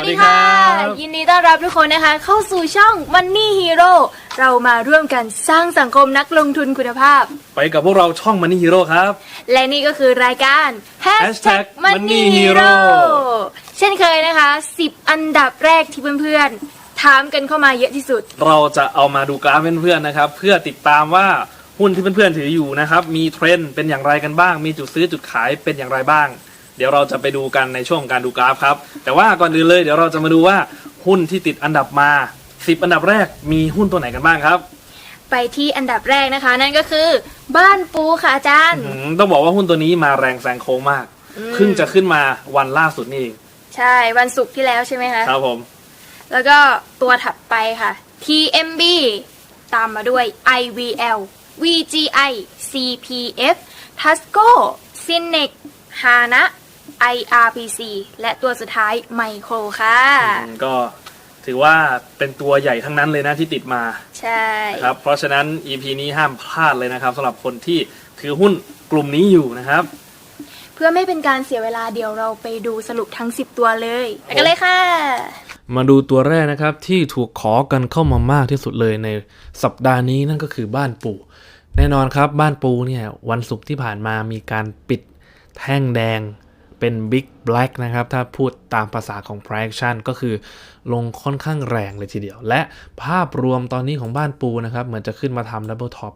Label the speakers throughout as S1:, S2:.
S1: วัสดีค่ะ
S2: สวัสดีครับ
S1: ยินดีต้อนรับทุกคนนะคะ เข้าสู่ช่อง Money Hero เรามาร่วมกันสร้างสังคมนักลงทุนคุณภาพ
S2: ไปกับพวกเราช่อง Money Hero ครับ
S1: และนี่ก็คือรายการ
S2: Hashtag
S1: Money
S2: Money
S1: Hero
S2: Hero
S1: เช่นเคยนะคะ 10 อันดับแรกที่เพื่อนๆ ถามกันเข้ามาเยอะที่สุด
S2: เราจะเอามาดูกราฟเพื่อนๆนะครับ เพื่อติดตามว่าหุ้นที่เพื่อนๆถืออยู่นะครับ มีเทรนด์เป็นอย่างไรกันบ้าง มีจุดซื้อจุดขายเป็นอย่างไรบ้าง เดี๋ยวเราจะไปดูกันในช่วงการดูกราฟครับ แต่ว่าก่อนอื่นเลยเดี๋ยวเราจะมาดูว่าหุ้นที่ติดอันดับมา 10 อันดับแรกมีหุ้นตัวไหนกันบ้างครับ
S1: ไปที่อันดับแรกนะคะ นั่นก็คือ บ้านปูค่ะอาจารย์
S2: อืมต้องบอกว่าหุ้นตัวนี้มาแรงแซงโค้งมาก
S1: อืม
S2: เพิ่งจะขึ้นมาวันล่าสุดนี่เอง
S1: ใช่วันศุกร์ที่แล้วใช่ไหมคะ
S2: ครับผม
S1: แล้วก็ตัวถัดไปค่ะ TMB ตามมาด้วย IVL VGI CPF Tasco Cinex Hana IRPC และตัวสุดท้าย Micro ค่ะ
S2: อืมก็ถือว่าเป็นตัวใหญ่ทั้งนั้นเลยนะที่ติดมา
S1: ใช่
S2: ครับ เพราะฉะนั้น EP นี้ห้ามพลาดเลยนะครับสำหรับคนที่ถือหุ้นกลุ่มนี้อยู่นะครับ
S1: เพื่อไม่เป็นการเสียเวลาเดี๋ยวเราไปดูสรุปทั้ง 10 ตัวเลยไปกันเลยค่ะ
S2: มาดูตัวแรกนะครับที่ถูกขอกันเข้ามามากที่สุดเลยในสัปดาห์นี้นั่นก็คือบ้านปู แน่นอนครับบ้านปูเนี่ยวันศุกร์ที่ผ่านมามีการปิดแท่งแดง เป็น Big Black นะครับ ถ้าพูดตามภาษาของ Price Action ก็คือลงค่อนข้างแรงเลยทีเดียว และภาพรวมตอนนี้ของบ้านปูนะครับ เหมือนจะขึ้นมาทำ Double Top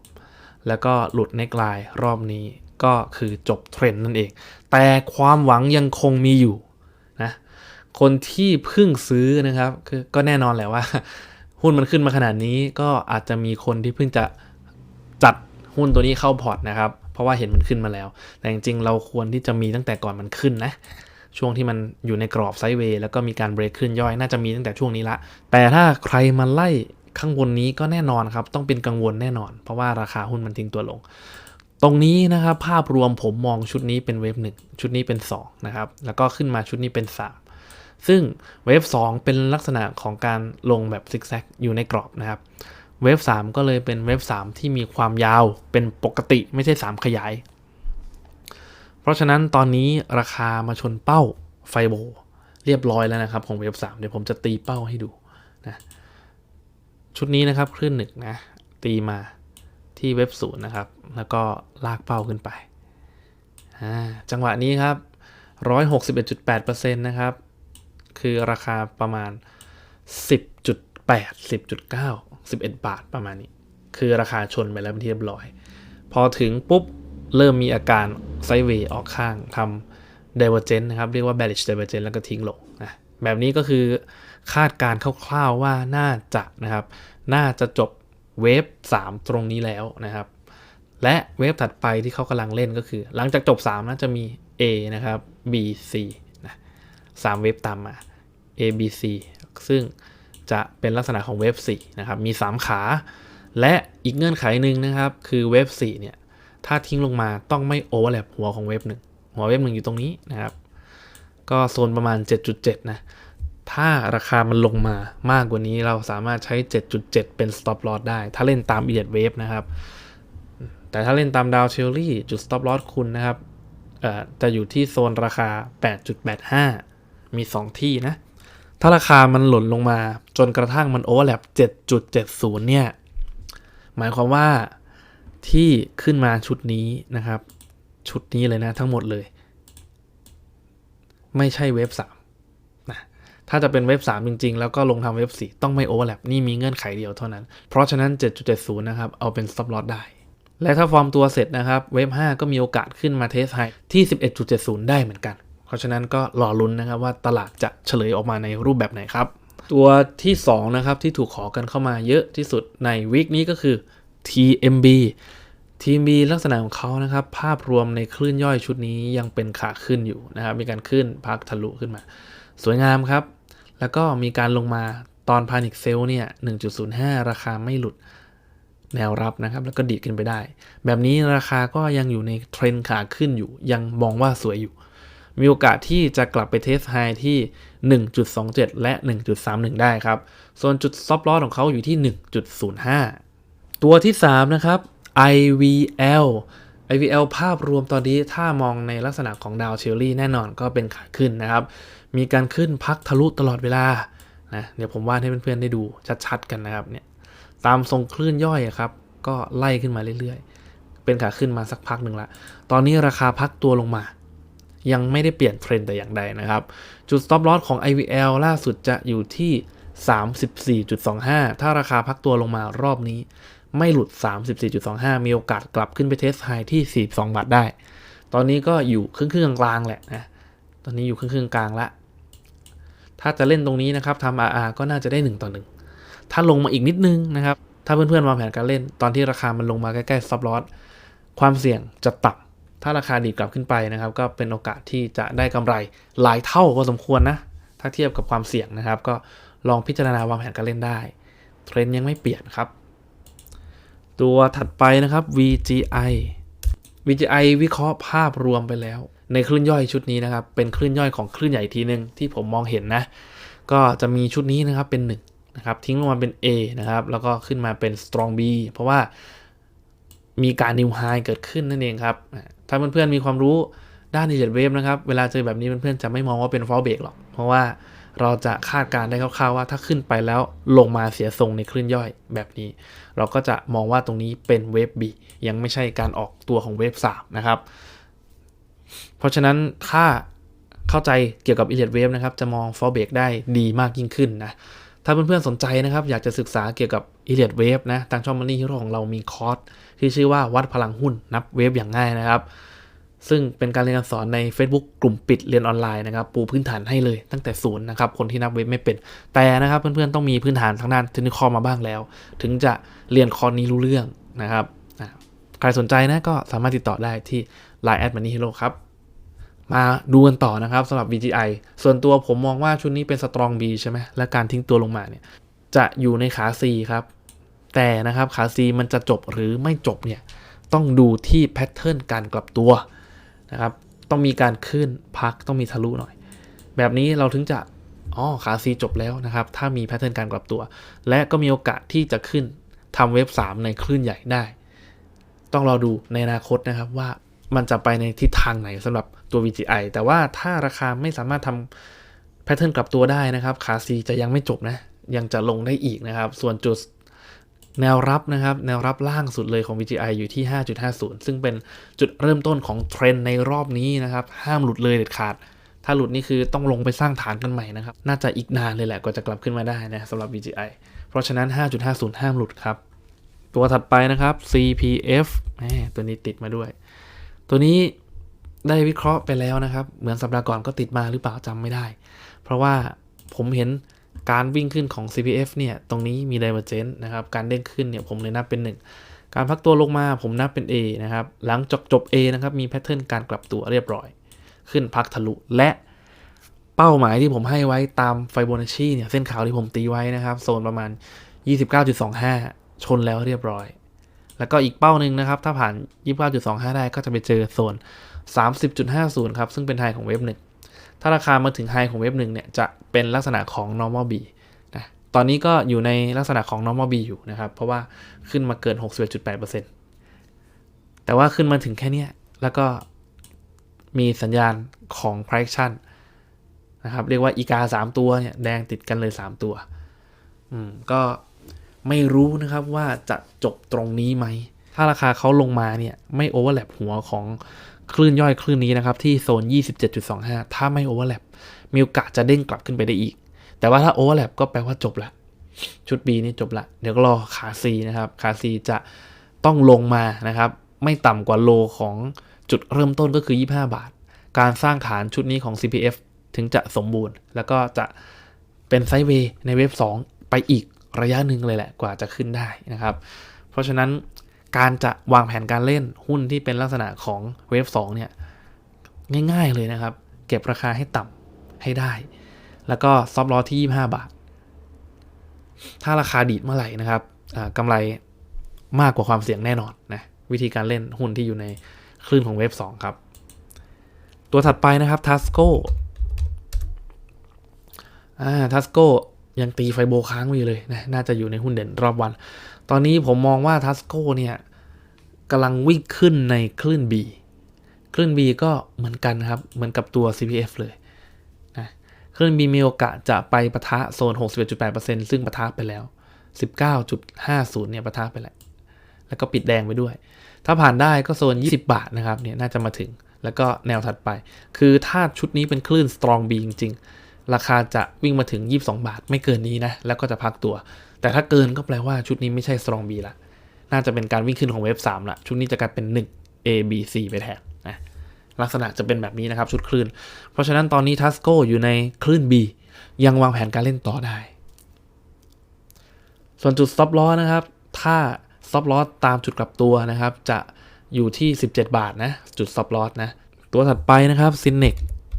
S2: แล้วก็หลุดเนกไลน์รอบนี้ก็คือจบเทรนด์นั่นเอง แต่ความหวังยังคงมีอยู่นะ คนที่เพิ่งซื้อนะครับ คือก็แน่นอนแหละว่า หุ้นมันขึ้นมาขนาดนี้ก็อาจจะมีคนที่เพิ่งจะจัดหุ้นตัวนี้เข้าพอร์ตนะครับ เพราะว่าเห็นมันขึ้นมาแล้ว แต่จริงๆ เราควรที่จะมีตั้งแต่ก่อนมันขึ้นนะ ช่วงที่มันอยู่ในกรอบไซด์เวย์แล้วก็มีการเบรกขึ้นย่อยน่าจะมีตั้งแต่ช่วงนี้ละ แต่ถ้าใครมาไล่ข้างบนนี้ก็แน่นอนครับ ต้องเป็นกังวลแน่นอน เพราะว่าราคาหุ้นมันทิ้งตัวลง ตรงนี้นะครับภาพรวมผมมองชุดนี้เป็นเวฟหนึ่งชุดนี้เป็น2นะครับแล้วก็ขึ้นมาชุดนี้เป็น3ซึ่งเวฟ2เป็นลักษณะของการลงแบบซิกแซกอยู่ในกรอบนะครับ เวฟ3ก็เลยเป็นเวฟ3ที่มีความยาวเป็นปกติไม่ใช่ 3 ขยาย เพราะฉะนั้นตอนนี้ราคามาชนเป้าไฟโบเรียบร้อยแล้วนะครับ ของเวฟ3เดี๋ยวผมจะตีเป้าให้ดูนะชุดนี้นะครับคลื่นหนึ่งนะตีมาที่เว็บศูนย์นะครับ แล้วก็ลากเป้าขึ้นไป จังหวะนี้ครับ 161.8%นะครับ คือราคาประมาณ 10.8 10.9 11 บาทประมาณนี้ คือราคาชนไปแล้วเป็นที่เรียบร้อย พอถึงปุ๊บ เริ่มมีอาการไซเวย์ออกข้างทำ divergent นะครับ เรียกว่า bearish divergent แล้วก็ทิ้งลงนะแบบนี้ก็คือคาดการณ์คร่าวๆว่าน่าจะนะครับ น่าจะจบเวฟ3 ตรงนี้แล้วนะครับ และเวฟถัดไปที่เขากำลังเล่นก็คือ หลังจากจบ3นะจะมี A นะครับ B C นะสามเวฟตามมา A B C ซึ่ง จะเป็นลักษณะของเวฟ4นะครับ มี 3 ขา และอีกเงื่อนไขหนึ่งนะครับ คือเวฟ4เนี่ย ถ้าทิ้งลงมาต้องไม่โอเวอร์แลปหัวของเวฟหนึ่งหัวเวฟหนึ่งอยู่ตรงนี้นะครับ ก็โซนประมาณ 7.7 นะ ถ้าราคามันลงมามากกว่านี้เราสามารถใช้ 7.7 เป็น stop loss ได้ ถ้าเล่นตาม e ียดเวฟนะครับ แต่ถ้าเล่นตามดาวเชลลี่จุด stop loss คุณนะครับเอ่อจะอยู่ที่โซนราคา 8.85 มี 2 ที่นะ ถ้าราคามันหล่นลงมาจนกระทั่งมันโอเวอร์แลป7.70 เนี่ย หมายความว่าที่ขึ้นมาชุดนี้นะครับ ชุดนี้เลยนะทั้งหมดเลย ไม่ใช่เว็บ3นะถ้าจะเป็นเว็บ 3 จริง ๆ แล้วก็ลงทำเว็บ 4 ต้องไม่โอเวอร์แลปนี่มีเงื่อนไขเดียวเท่านั้น เพราะฉะนั้น 7.70 นะครับ เอาเป็น stop loss ได้ และถ้าฟอร์มตัวเสร็จนะครับ เว็บ 5 ก็มีโอกาสขึ้นมาเทสไฮที่ 11.70 ได้เหมือนกัน ราะฉะนั้นก็รอลุ้นนะครับว่าตลาดจะเฉลยออกมาในรูปแบบไหนครับ ตัวที่2นะครับที่ถูกขอกันเข้ามาเยอะที่สุดในวีคนี้ก็คือ TMB TMB ลักษณะของเขานะครับ ภาพรวมในคลื่นย่อยชุดนี้ยังเป็นขาขึ้นอยู่นะครับ มีการขึ้นพักทะลุขึ้นมา สวยงามครับ แล้วก็มีการลงมาตอนพานิคเซลเนี่ย 1.05 ราคาไม่หลุดแนวรับนะครับ แล้วก็ดีดขึ้นไปได้ แบบนี้ราคาก็ยังอยู่ในเทรนขาขึ้นอยู่ ยังมองว่าสวยอยู่ มีโอกาสที่จะกลับไปเทสไฮที่ 1.27 และ 1.31 ได้ครับ ส่วนจุดซับลอสของเขาอยู่ที่ 1.05 ตัวที่ 3 นะครับ IVL IVL ภาพรวมตอนนี้ถ้ามองในลักษณะของดาวเชลลี่แน่นอนก็เป็นขาขึ้นนะครับ มีการขึ้นพักทะลุตลอดเวลานะเดี๋ยวผมวาดให้เพื่อนๆได้ดูชัดๆกันนะครับเนี่ยตามทรงคลื่นย่อยครับ ก็ไล่ขึ้นมาเรื่อยๆ เป็นขาขึ้นมาสักพักหนึ่งละ ตอนนี้ราคาพักตัวลงมา ยังไม่ได้เปลี่ยนเทรนด์แต่อย่างใดนะครับ จุด stop loss ของ IVL ล่าสุดจะอยู่ที่ 34.25 ถ้าราคาพักตัวลงมารอบนี้ ไม่หลุด 34.25 มีโอกาสกลับขึ้นไปเทสไฮที่ 42 บาทได้ ตอนนี้ก็อยู่ครึ่งครึ่งๆกลางๆแหละนะ ตอนนี้อยู่ครึ่งครึ่งๆกลางละ ถ้าจะเล่นตรงนี้นะครับทำ RR ก็น่าจะได้ 1 ต่อ 1 ถ้าลงมาอีกนิดนึงนะครับ ถ้าเพื่อนๆวางแผนการเล่น ตอนที่ราคามันลงมาใกล้ๆ stop loss ความเสี่ยงจะต่ำ ถ้าราคาดีดกลับขึ้นไปนะครับ ก็เป็นโอกาสที่จะได้กำไรหลายเท่าพอสมควรนะ ถ้าเทียบกับความเสี่ยงนะครับ ก็ลองพิจารณาวางแผนการเล่นได้ เทรนด์ยังไม่เปลี่ยนครับ ตัวถัดไปนะครับ VGI VGI วิเคราะห์ภาพรวมไปแล้ว ในคลื่นย่อยชุดนี้นะครับ เป็นคลื่นย่อยของคลื่นใหญ่ทีหนึ่งที่ผมมองเห็นนะ ก็จะมีชุดนี้นะครับเป็น 1 นะครับ ทิ้งลงมาเป็น A นะครับ แล้วก็ขึ้นมาเป็น strong B เพราะว่ามีการ new high เกิดขึ้นนั่นเองครับ ถ้าเพื่อนๆมีความรู้ด้าน digital wave นะครับ เวลาเจอแบบนี้เพื่อนๆจะไม่มองว่าเป็น fall break หรอก เพราะว่าเราจะคาดการณ์ได้คร่าวๆว่าถ้าขึ้นไปแล้วลงมาเสียทรงในคลื่นย่อยแบบนี้ เราก็จะมองว่าตรงนี้เป็นเวฟ B ยังไม่ใช่การออกตัวของเวฟ3นะครับ เพราะฉะนั้นถ้าเข้าใจเกี่ยวกับ e l i o t Wave นะครับจะมอง f o r b r e a k ได้ดีมากยิ่งขึ้นนะถ้าเพื่อนๆสนใจนะครับ อยากจะศึกษาเกี่ยวกับ e l i o t Wave นะทางช่อง Money Hero ของเรามีคอร์ส ที่ชื่อว่าวัดพลังหุ้นนับเวฟอย่างง่ายนะครับ ซึ่งเป็นการเรียนการสอนใน Facebook กลุ่มปิดเรียนออนไลน์นะครับ ปูพื้นฐานให้เลยตั้งแต่ศูนย์นะครับ คนที่นับเว็บไม่เป็น แต่นะครับเพื่อนๆต้องมีพื้นฐานทางด้านเทคนิคอมาบ้างแล้ว ถึงจะเรียนคอร์สนี้รู้เรื่องนะครับใครสนใจนะก็สามารถติดต่อได้ที่ Line แอดมันนี่ฮีโร่ครับมาดูกันต่อนะครับสำหรับ VGI ส่วนตัวผมมองว่าชุดนี้เป็น Strong B ใช่ไหมและการทิ้งตัวลงมาเนี่ยจะอยู่ในขา C ครับ แต่นะครับขา C มันจะจบหรือไม่จบเนี่ยต้องดูที่แพทเทิร์นการกลับตัวนะครับต้องมีการขึ้นพักต้องมีทะลุหน่อย แบบนี้เราถึงจะอ๋อขา C จบแล้วนะครับ ถ้ามีแพทเทิร์นการกลับตัว และก็มีโอกาสที่จะขึ้นทำเว็บ 3 ในคลื่นใหญ่ได้ ต้องรอดูในอนาคตนะครับว่ามันจะไปในทิศทางไหนสำหรับตัว VGI แต่ว่าถ้าราคาไม่สามารถทำแพทเทิร์นกลับตัวได้นะครับ ขา C จะยังไม่จบนะ ยังจะลงได้อีกนะครับ ส่วนจุด แนวรับนะครับแนวรับล่างสุดเลยของ VGI อยู่ที่ 5.50 ซึ่งเป็นจุดเริ่มต้นของเทรนด์ในรอบนี้นะครับห้ามหลุดเลยเด็ดขาด ถ้าหลุดนี่คือต้องลงไปสร้างฐานกันใหม่นะครับน่าจะอีกนานเลยแหละกว่าจะกลับขึ้นมาได้นะสำหรับ VGI เพราะฉะนั้น 5.50 ห้ามหลุดครับ ตัวถัดไปนะครับ CPF ตัวนี้ติดมาด้วย ตัวนี้ได้วิเคราะห์ไปแล้วนะครับ เหมือนสัปดาห์ก่อนก็ติดมาหรือเปล่าจำไม่ได้ เพราะว่าผมเห็น การวิ่งขึ้นของ CPF เนี่ยตรงนี้มี divergence นะครับการเด้งขึ้นเนี่ยผมเลยนับเป็น 1 การพักตัวลงมาผมนับเป็น A นะครับหลังจบจบ A นะครับมีแพทเทิร์นการกลับตัวเรียบร้อย ขึ้นพักทะลุและเป้าหมายที่ผมให้ไว้ตามไฟโบนัชชีเนี่ยเส้นขาวที่ผมตีไว้นะครับโซนประมาณ 29.25 ชนแล้วเรียบร้อย แล้วก็อีกเป้าหนึ่งนะครับถ้าผ่าน 29.25 ได้ก็จะไปเจอโซน 30.50 ครับซึ่งเป็นไฮของเว็บหนึ่ง ถ้าราคามาถึงไฮของเว็บหนึ่งเนี่ยจะเป็นลักษณะของ normal B นะตอนนี้ก็อยู่ในลักษณะของ normal B อยู่นะครับ เพราะว่าขึ้นมาเกิน 61.8%แต่ว่าขึ้นมาถึงแค่เนี้ยแล้วก็มีสัญญาณของ price action นะครับเรียกว่าอีกา 3 ตัวเนี่ยแดงติดกันเลย 3 ตัว อืม ก็ไม่รู้นะครับว่าจะจบตรงนี้ไหม ถ้าราคาเขาลงมาเนี่ย ไม่โอเวอร์แลปหัวของ คลื่นย่อยคลื่นนี้นะครับที่โซน 27.25 ถ้าไม่โอเวอร์แลปมีโอกาสจะเด้งกลับขึ้นไปได้อีก แต่ว่าถ้าโอเวอร์แลปก็แปลว่าจบละ ชุด B นี่จบละ เดี๋ยวก็รอขา C นะครับ ขา C จะต้องลงมานะครับ ไม่ต่ำกว่าโลของจุดเริ่มต้นก็คือ 25 บาท การสร้างฐานชุดนี้ของ CPF ถึงจะสมบูรณ์ แล้วก็จะเป็นไซด์เวย์ในเว็บ 2 ไปอีกระยะหนึ่งเลยแหละกว่าจะขึ้นได้นะครับ เพราะฉะนั้น การจะวางแผนการเล่นหุ้นที่เป็นลักษณะของเวฟ2เนี่ยง่ายๆเลยนะครับ เก็บราคาให้ต่ำให้ได้ แล้วก็ซอฟต์ลอที่ 25 บาท ถ้าราคาดีดเมื่อไหร่นะครับอ่ากำไรมากกว่าความเสี่ยงแน่นอนนะวิธีการเล่นหุ้นที่อยู่ในคลื่นของเวฟ2ครับ ตัวถัดไปนะครับทัสโกอ่าทัสโกยังตีไฟโบค้างไว้อยู่เลยนะน่าจะอยู่ในหุ้นเด่นรอบวัน ตอนนี้ผมมองว่าทัสโกเนี่ยกำลังวิ่งขึ้นในคลื่น B คลื่น B ก็เหมือนกันครับ เหมือนกับตัว CPF เลยนะคลื่น B มีโอกาสจะไปปะทะโซน 61.8%ซึ่งปะทะไปแล้ว 19.50 เนี่ยปะทะไปแล้ว แล้วก็ปิดแดงไปด้วย ถ้าผ่านได้ก็โซน 20 บาทนะครับเนี่ยน่าจะมาถึงแล้วก็แนวถัดไป คือถ้าชุดนี้เป็นคลื่น strong B จริง ๆ ราคาจะวิ่งมาถึง 22 บาท ไม่เกินนี้นะ แล้วก็จะพักตัว แต่ถ้าเกินก็แปลว่าชุดนี้ไม่ใช่ strong B ละน่าจะเป็นการวิ่งขึ้นของเวฟ3ละชุดนี้จะกลายเป็น 1 A B C ไปแทนนะลักษณะจะเป็นแบบนี้นะครับชุดคลื่น เพราะฉะนั้นตอนนี้ทัสโกอยู่ในคลื่น B ยังวางแผนการเล่นต่อได้ ส่วนจุด stop loss นะครับ ถ้า stop loss ตามจุดกลับตัวนะครับ จะอยู่ที่ 17 บาทนะ จุด stop loss นะ ตัวถัดไปนะครับ s y n e x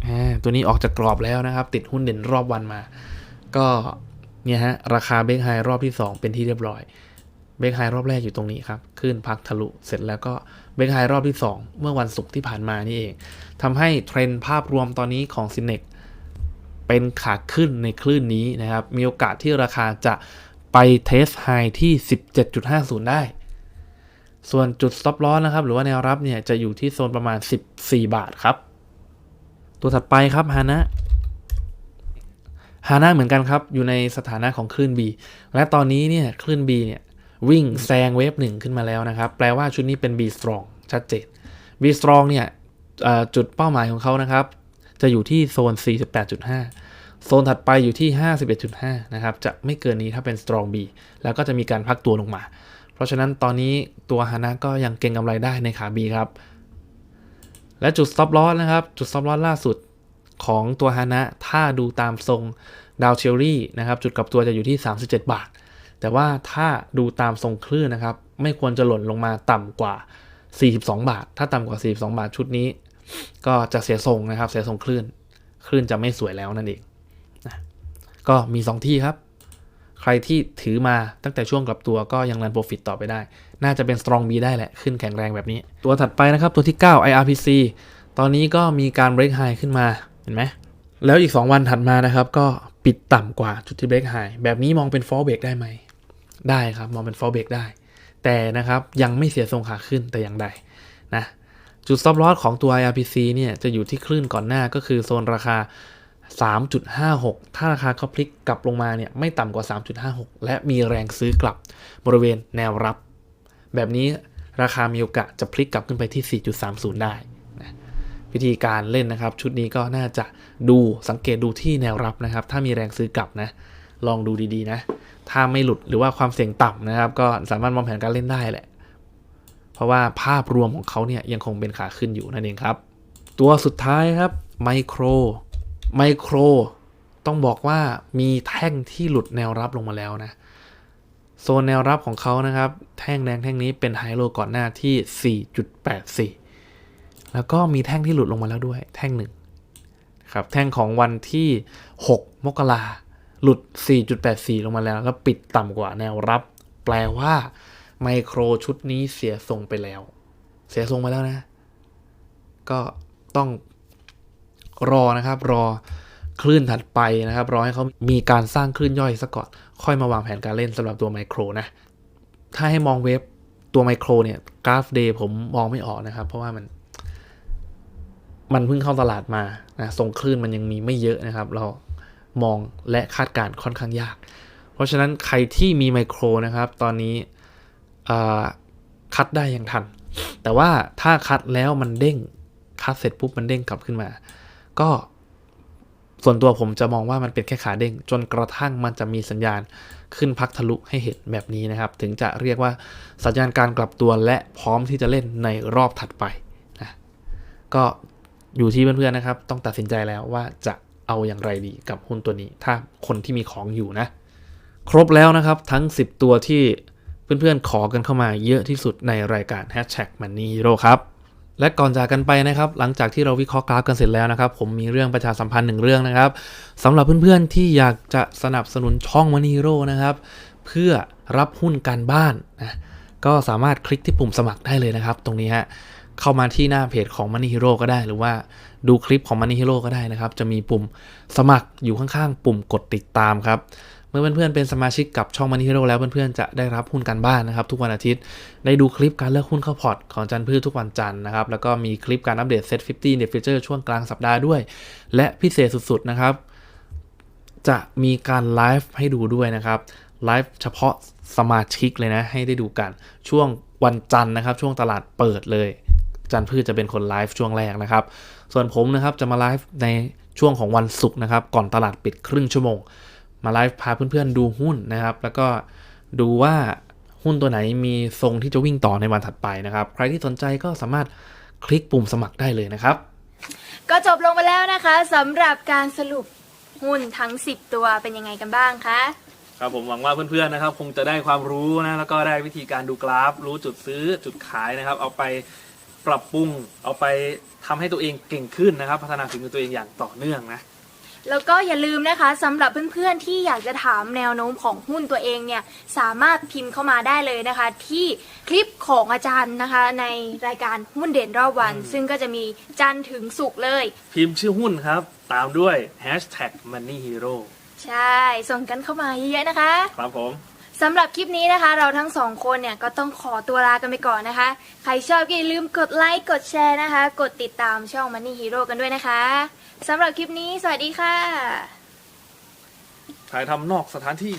S2: อ่าตัวนี้ออกจากกรอบแล้วนะครับ ติดหุ้นเด่นรอบวันมา ก็ เนี่ยฮะราคาเบรกไฮรอบที่ 2 เป็นที่เรียบร้อยเบรกไฮรอบแรกอยู่ตรงนี้ครับขึ้นพักทะลุเสร็จแล้วก็เบรกไฮรอบที่ 2 เมื่อวันศุกร์ที่ผ่านมานี่เองทำให้เทรนด์ภาพรวมตอนนี้ของ s y n e x เป็นขาขึ้นในคลื่นนี้นะครับ มีโอกาสที่ราคาจะไปเทสไฮที่ 17.50 ได้ ส่วนจุด stop loss นะครับ หรือว่าแนวรับเนี่ย จะอยู่ที่โซนประมาณ 14 บาทครับ ตัวถัดไปครับฮานะ ฮานะเหมือนกันครับ อยู่ในสถานะของคลื่น B และตอนนี้เนี่ยคลื่น B เนี่ยวิ่งแซงเวฟหนึ่งขึ้นมาแล้วนะครับ แปลว่าชุดนี้เป็น B strong ชัดเจน B strong เนี่ยจุดเป้าหมายของเขานะครับ จะอยู่ที่โซน 48.5 โซนถัดไปอยู่ที่ 51.5 นะครับ จะไม่เกินนี้ถ้าเป็น strong B แล้วก็จะมีการพักตัวลงมา เพราะฉะนั้นตอนนี้ตัวฮานะก็ยังเก็งกำไรได้ในขา B ครับ และจุด stop loss นะครับ จุด stop loss ล่าสุด ของตัวฮานะถ้าดูตามทรงดาวเชลลี่นะครับจุดกลับตัวจะอยู่ที่ 37 บาท แต่ว่าถ้าดูตามทรงคลื่นนะครับ ไม่ควรจะหล่นลงมาต่ำกว่า 42 บาท ถ้าต่ำกว่า 42 บาทชุดนี้ ก็จะเสียทรงนะครับ เสียทรงคลื่น คลื่นจะไม่สวยแล้วนั่นเองนะก็มี 2 ที่ครับ ใครที่ถือมาตั้งแต่ช่วงกลับตัวก็ยังรันโปรฟิตต่อไปได้ น่าจะเป็น strong B ได้แหละ ขึ้นแข็งแรงแบบนี้ ตัวถัดไปนะครับ ตัวที่ 9 IRPC ตอนนี้ก็มีการ break high ขึ้นมา เห็นไหมแล้วอีก 2 วันถัดมานะครับก็ปิดต่ำกว่าจุดที่ break high แบบนี้มองเป็น fall break ได้ไหม ได้ครับ มองเป็น fall break ได้ แต่นะครับยังไม่เสียทรงขาขึ้นแต่อย่างใดนะจุด stop loss ของตัว IRPC เนี่ยจะอยู่ที่คลื่นก่อนหน้าก็คือโซนราคา 3.56 ถ้าราคาเขาพลิกกลับลงมาเนี่ยไม่ต่ำกว่า 3.56 และมีแรงซื้อกลับบริเวณแนวรับ แบบนี้ราคามีโอกาสจะพลิกกลับขึ้นไปที่ 4.30 ได้นะ วิธีการเล่นนะครับ ชุดนี้ก็น่าจะดูสังเกตดูที่แนวรับนะครับ ถ้ามีแรงซื้อกลับนะ ลองดูดีๆนะ ถ้าไม่หลุดหรือว่าความเสี่ยงต่ำนะครับ ก็สามารถมองแผนการเล่นได้แหละ เพราะว่าภาพรวมของเขาเนี่ยยังคงเป็นขาขึ้นอยู่นั่นเองครับ ตัวสุดท้ายครับไมโครไมโครต้องบอกว่ามีแท่งที่หลุดแนวรับลงมาแล้วนะโซนแนวรับของเขานะครับ แท่งแดงแท่งนี้เป็นไฮโลก่อนหน้าที่ 4.84 แล้วก็มีแท่งที่หลุดลงมาแล้วด้วย แท่งหนึ่งครับแท่งของวันที่ 6 มกราหลุด 4.84 ลงมาแล้ว แล้วปิดต่ำกว่าแนวรับ แปลว่าไมโครชุดนี้เสียทรงไปแล้ว เสียทรงไปแล้วนะ ก็ต้องรอนะครับ รอคลื่นถัดไปนะครับ รอให้เขามีการสร้างคลื่นย่อยซะก่อน ค่อยมาวางแผนการเล่นสำหรับตัวไมโครนะ ถ้าให้มองเวฟตัวไมโครเนี่ยกราฟเดย์ผมมองไม่ออกนะครับ เพราะว่ามัน มันเพิ่งเข้าตลาดมานะทรงคลื่นมันยังมีไม่เยอะนะครับ เรามองและคาดการณ์ค่อนข้างยาก เพราะฉะนั้นใครที่มีไมโครนะครับ ตอนนี้คัดได้ยังทัน แต่ว่าถ้าคัดแล้วมันเด้งคัดเสร็จปุ๊บมันเด้งกลับขึ้นมา ก็ส่วนตัวผมจะมองว่ามันเป็นแค่ขาเด้ง จนกระทั่งมันจะมีสัญญาณขึ้นพักทะลุให้เห็นแบบนี้นะครับ ถึงจะเรียกว่าสัญญาณการกลับตัวและพร้อมที่จะเล่นในรอบถัดไปนะก็ อยู่ที่เพื่อนๆนะครับ ต้องตัดสินใจแล้วว่าจะเอาอย่างไรดีกับหุ้นตัวนี้ ถ้าคนที่มีของอยู่นะ ครบแล้วนะครับทั้ง 10 ตัวที่เพื่อนๆขอกันเข้ามาเยอะที่สุดในรายการ Hashtag Money Hero ครับ และก่อนจากกันไปนะครับ หลังจากที่เราวิเคราะห์กราฟกันเสร็จแล้วนะครับ ผมมีเรื่องประชาสัมพันธ์หนึ่งเรื่องนะครับสำหรับเพื่อนๆที่อยากจะสนับสนุนช่อง Money Hero นะครับเพื่อรับหุ้นการบ้านนะก็สามารถคลิกที่ปุ่มสมัครได้เลยนะครับ ตรงนี้ฮะ เข้ามาที่หน้าเพจของ Money Hero ก็ได้ หรือว่าดูคลิปของ Money Hero ก็ได้นะครับ จะมีปุ่มสมัครอยู่ข้างๆ ปุ่มกดติดตามครับ เมื่อเพื่อนๆเป็นสมาชิกกับช่อง Money Hero แล้วเพื่อนๆจะได้รับหุ้นการบ้านนะครับ ทุกวันอาทิตย์ได้ดูคลิปการเลือกหุ้นเข้าพอร์ตของจันพืชทุกวันจันทร์นะครับแล้วก็มีคลิปการอัปเดต Set 50 Net Future ช่วงกลางสัปดาห์ด้วย และพิเศษสุดๆนะครับจะมีการไลฟ์ให้ดูด้วยนะครับไลฟ์เฉพาะสมาชิกเลยนะ ให้ได้ดูกันช่วงวันจันทร์นะครับ ช่วงตลาดเปิดเลย จันพืชจะเป็นคนไลฟ์ช่วงแรกนะครับ ส่วนผมนะครับจะมาไลฟ์ในช่วงของวันศุกร์นะครับ ก่อนตลาดปิดครึ่งชั่วโมง มาไลฟ์พาเพื่อนๆดูหุ้นนะครับ แล้วก็ดูว่าหุ้นตัวไหนมีทรงที่จะวิ่งต่อในวันถัดไปนะครับ ใครที่สนใจก็สามารถคลิกปุ่มสมัครได้เลยนะครับ
S1: ก็จบลงไปแล้วนะคะสำหรับการสรุปหุ้นทั้ง 10 ตัวเป็นยังไงกันบ้างคะ
S2: ครับผมหวังว่าเพื่อนๆนะครับ คงจะได้ความรู้นะแล้วก็ได้วิธีการดูกราฟ รู้จุดซื้อจุดขายนะครับ เอาไป ปรับปรุงเอาไปทำให้ตัวเองเก่งขึ้นนะครับ พัฒนาฝีมือตัวเองอย่างต่อเนื่องนะ
S1: แล้วก็อย่าลืมนะคะสำหรับเพื่อนๆที่อยากจะถามแนวโน้มของหุ้นตัวเองเนี่ยสามารถพิมพ์เข้ามาได้เลยนะคะ ที่คลิปของอาจารย์นะคะ ในรายการหุ้นเด่นรอบวัน ซึ่งก็จะมีจันทร์ถึงศุกร์เลย
S2: พิมพ์ชื่อหุ้นครับ ตามด้วย hashtag money hero
S1: ใช่ ส่งกันเข้ามาเยอะๆนะคะ
S2: ครับผม
S1: สำหรับคลิปนี้นะคะ เราทั้งสองคนเนี่ยก็ต้องขอตัวลากันไปก่อนนะคะ ใครชอบก็อย่าลืมกดไลค์กดแชร์นะคะ กดติดตามช่อง Money Hero กันด้วยนะคะสำหรับคลิปนี้สวัสดีค่ะ
S2: ถ่ายทำนอกสถานที่